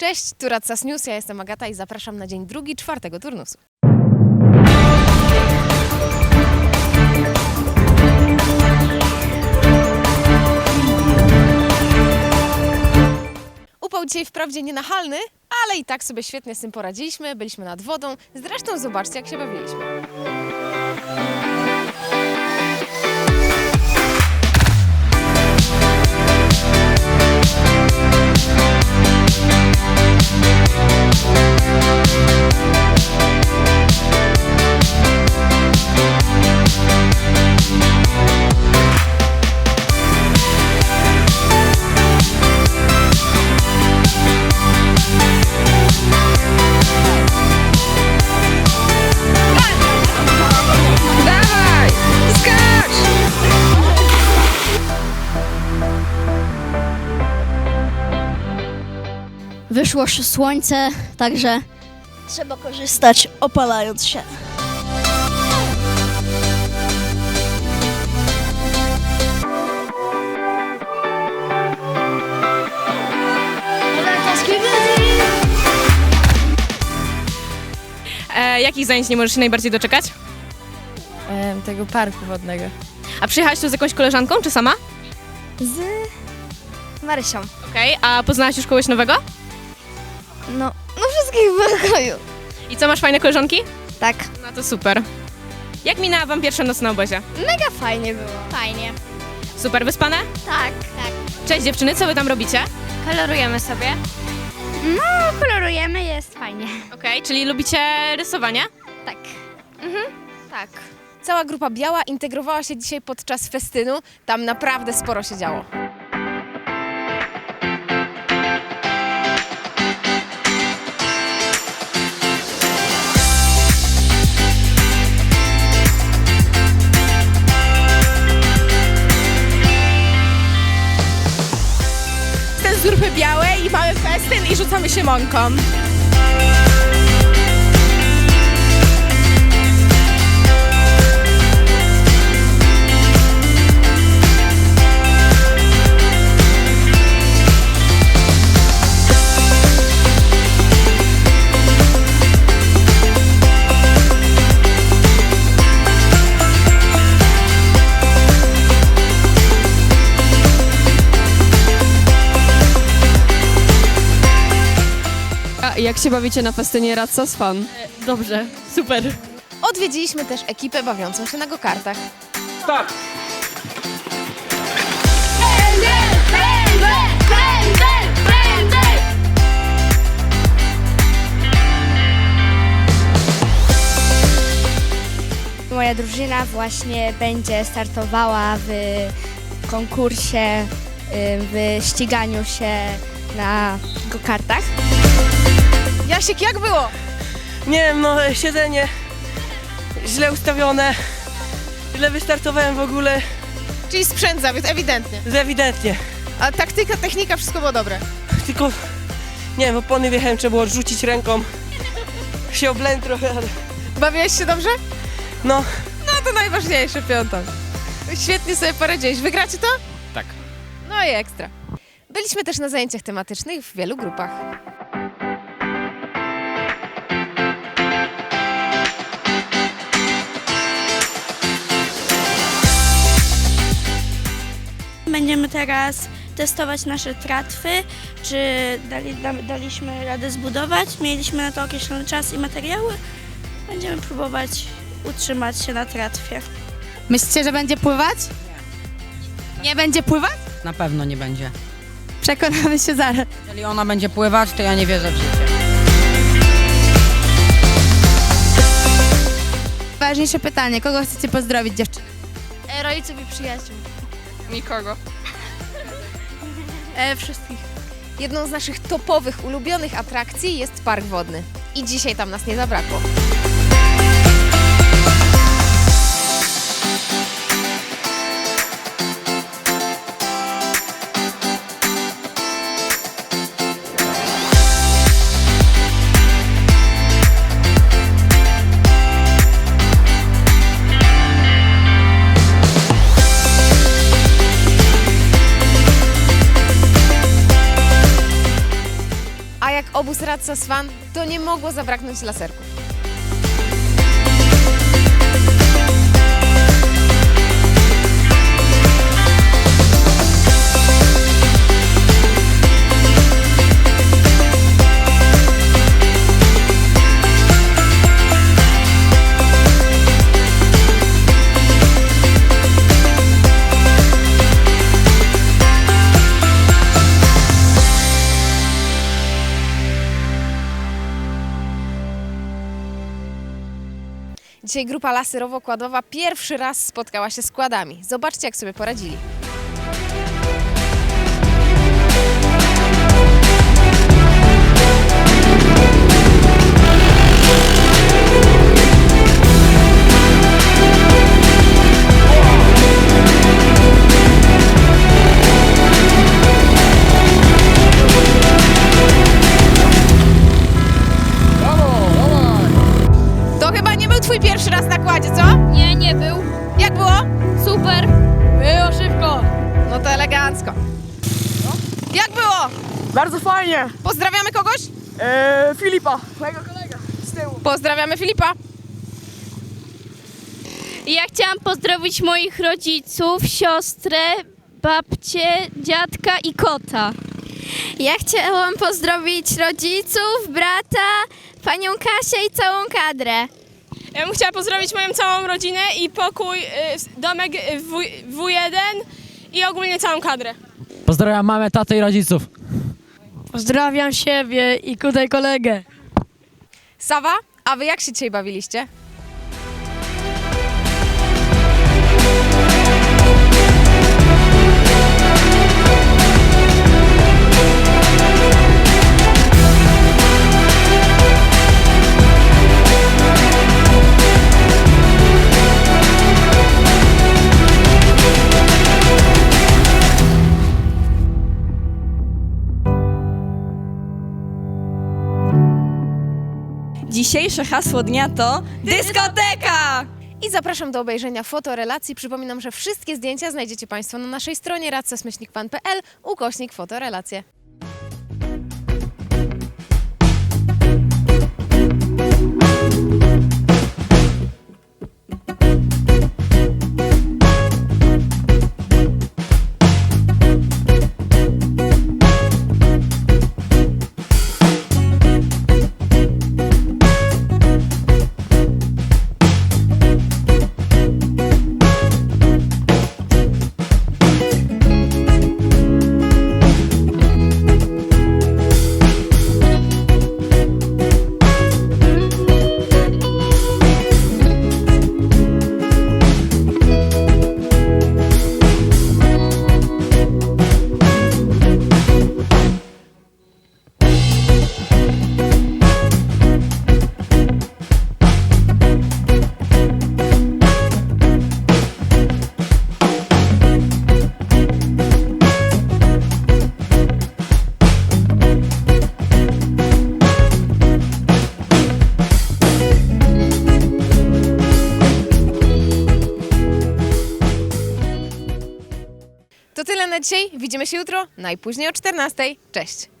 Cześć, tu Radcas News, ja jestem Agata i zapraszam na dzień drugi czwartego turnusu. Upał dzisiaj wprawdzie nienachalny, ale i tak sobie świetnie z tym poradziliśmy, byliśmy nad wodą. Zresztą zobaczcie, jak się bawiliśmy. Wyszło sz- słońce, także trzeba korzystać opalając się. E, jakich zajęć nie możesz się najbardziej doczekać? tego parku wodnego. A przyjechałaś tu z jakąś koleżanką, czy sama? Z Marysią. Okej, a poznałaś już kogoś nowego? No, no wszystkich w pokoju. I co, masz fajne koleżanki? Tak. No to super. Jak minęła wam pierwsza noc na obozie? Mega fajnie było. Fajnie. Super, wyspane? Tak, tak. Cześć dziewczyny, co wy tam robicie? Kolorujemy sobie. No, kolorujemy, jest fajnie. Okej, czyli lubicie rysowanie? Tak. Tak. Cała grupa biała integrowała się dzisiaj podczas festynu. Tam naprawdę sporo się działo. Grupy białej i mamy festyn i rzucamy się mąką. Jak się bawicie na festynie Radcas Fan? Dobrze, super. Odwiedziliśmy też ekipę bawiącą się na gokartach. Moja drużyna właśnie będzie startowała w konkursie, y, w ściganiu się na go-kartach. Jasiek, jak było? Nie wiem, no siedzenie źle ustawione, źle wystartowałem w ogóle, Czyli sprzęt zawiódł, ewidentnie. ewidentnie. A taktyka, technika, wszystko było dobre. Tylko, nie wiem, w opony wjechałem, trzeba było odrzucić ręką. Się oblęłem trochę, ale Bawiłeś się dobrze? no, No to najważniejsze, piąta. Świetnie sobie poradziłeś. Wygracie to? Tak. No i ekstra. Byliśmy też na zajęciach tematycznych w wielu grupach. Będziemy teraz testować nasze tratwy, czy dali, da, daliśmy radę zbudować. Mieliśmy na to określony czas i materiały. Będziemy próbować utrzymać się na tratwie. Myślicie, że będzie pływać? Nie będzie pływać? Na pewno nie będzie. Przekonamy się zaraz. Jeżeli ona będzie pływać, to ja nie wierzę w życie. Ważniejsze pytanie, kogo chcecie pozdrowić dziewczyny? Rodziców i przyjaciół. Nikogo. E, wszystkich. Jedną z naszych topowych, ulubionych atrakcji jest park wodny. I dzisiaj tam nas nie zabrakło. Obóz Radca Swan, to nie mogło zabraknąć laserków. Dzisiaj grupa laserowo-kładowa pierwszy raz spotkała się z kładami. Zobaczcie, jak sobie poradzili. Bardzo fajnie. Pozdrawiamy kogoś? Eee, Filipa, mojego kolega z tyłu. Pozdrawiamy Filipa. Ja chciałam pozdrowić moich rodziców, siostrę, babcię, dziadka i kota. Ja chciałam pozdrowić rodziców, brata, panią Kasię i całą kadrę. Ja bym chciała pozdrowić moją całą rodzinę i pokój, y, domek y, w, W1 i ogólnie całą kadrę. Pozdrawiam mamę, tatę i rodziców. Pozdrawiam siebie i tutaj kolegę. Sawa, a wy jak się dzisiaj bawiliście? Dzisiejsze hasło dnia to dyskoteka! I zapraszam do obejrzenia fotorelacji. Przypominam, że wszystkie zdjęcia znajdziecie Państwo na naszej stronie radcasmyślnikpan.pl ukośnik fotorelacje. Dzisiaj. Widzimy się jutro, najpóźniej o 14. Cześć!